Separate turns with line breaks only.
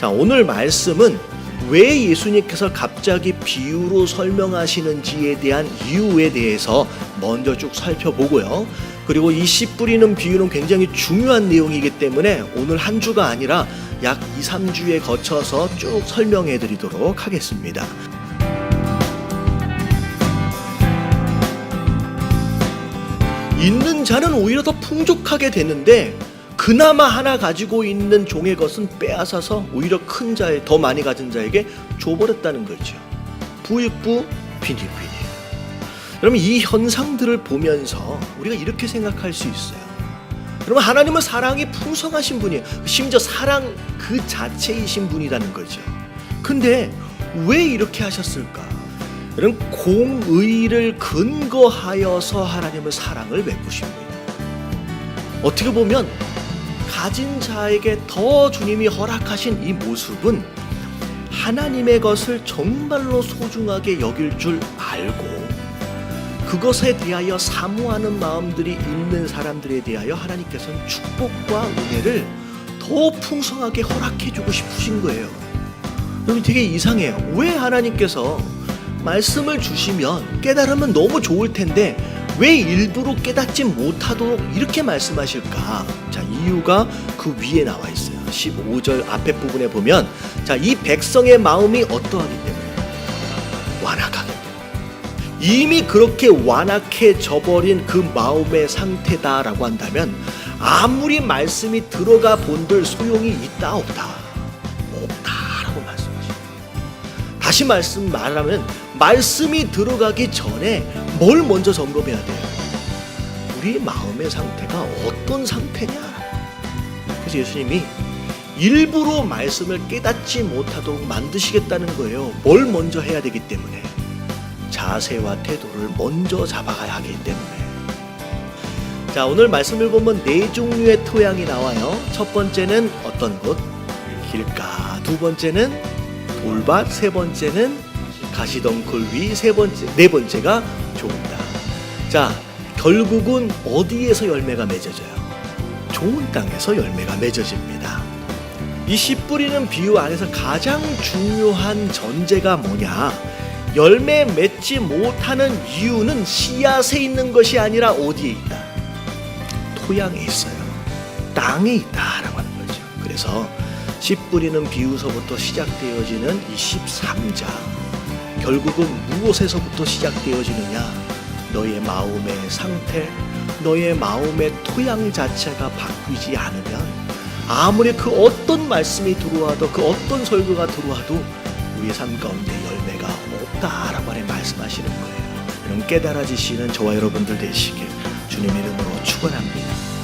자, 오늘 말씀은 왜 예수님께서 갑자기 비유로 설명하시는지에 대한 이유에 대해서 먼저 쭉 살펴보고요. 그리고 이 씨 뿌리는 비유는 굉장히 중요한 내용이기 때문에 오늘 한 주가 아니라 약 2, 3주에 거쳐서 쭉 설명해 드리도록 하겠습니다. 있는 자는 오히려 더 풍족하게 되는데 그나마 하나 가지고 있는 종의 것은 빼앗아서 오히려 큰 자에 더 많이 가진 자에게 줘버렸다는 거죠. 부익부 빈익빈익. 여러분 이 현상들을 보면서 우리가 이렇게 생각할 수 있어요. 여러분 하나님은 사랑이 풍성하신 분이에요. 심지어 사랑 그 자체이신 분이라는 거죠. 근데 왜 이렇게 하셨을까? 여러분 공의를 근거하여서 하나님은 사랑을 베푸십니다. 어떻게 보면 가진 자에게 더 주님이 허락하신 이 모습은 하나님의 것을 정말로 소중하게 여길 줄 알고 그것에 대하여 사모하는 마음들이 있는 사람들에 대하여 하나님께서는 축복과 은혜를 더 풍성하게 허락해 주고 싶으신 거예요. 여러분 되게 이상해요. 왜 하나님께서 말씀을 주시면 깨달으면 너무 좋을 텐데 왜 일부러 깨닫지 못하도록 이렇게 말씀하실까? 자, 이유가 그 위에 나와 있어요. 15절 앞에 부분에 보면 자, 이 백성의 마음이 어떠하기 때문에 완악하기 이미 그렇게 완악해져 버린 그 마음의 상태다라고 한다면 아무리 말씀이 들어가 본들 소용이 있다 없다 없다라고 말씀하십니다. 다시 말씀 말하면 말씀이 들어가기 전에 뭘 먼저 점검해야 돼요? 우리 마음의 상태가 어떤 상태냐? 그래서 예수님이 일부러 말씀을 깨닫지 못하도록 만드시겠다는 거예요. 뭘 먼저 해야 되기 때문에 자세와 태도를 먼저 잡아가야 하기 때문에. 자 오늘 말씀을 보면 네 종류의 토양이 나와요. 첫 번째는 어떤 곳? 길가. 두 번째는 돌밭. 세 번째는 가시덩굴 위. 세 번째 네 번째가 좋은 땅. 자 결국은 어디에서 열매가 맺어져요? 좋은 땅에서 열매가 맺어집니다. 이 씨 뿌리는 비유 안에서 가장 중요한 전제가 뭐냐? 열매 맺지 못하는 이유는 씨앗에 있는 것이 아니라 어디에 있다? 토양에 있어요. 땅에 있다라고 하는 거죠. 그래서 씨 뿌리는 비유서부터 시작되어지는 이 13장 결국은 무엇에서부터 시작되어지느냐? 너의 마음의 상태, 너의 마음의 토양 자체가 바뀌지 않으면 아무리 그 어떤 말씀이 들어와도 그 어떤 설교가 들어와도 우리의 삶 가운데 열매가 없다라고 말씀하시는 거예요. 이런 깨달아지시는 저와 여러분들 되시길 주님의 이름으로 축원합니다.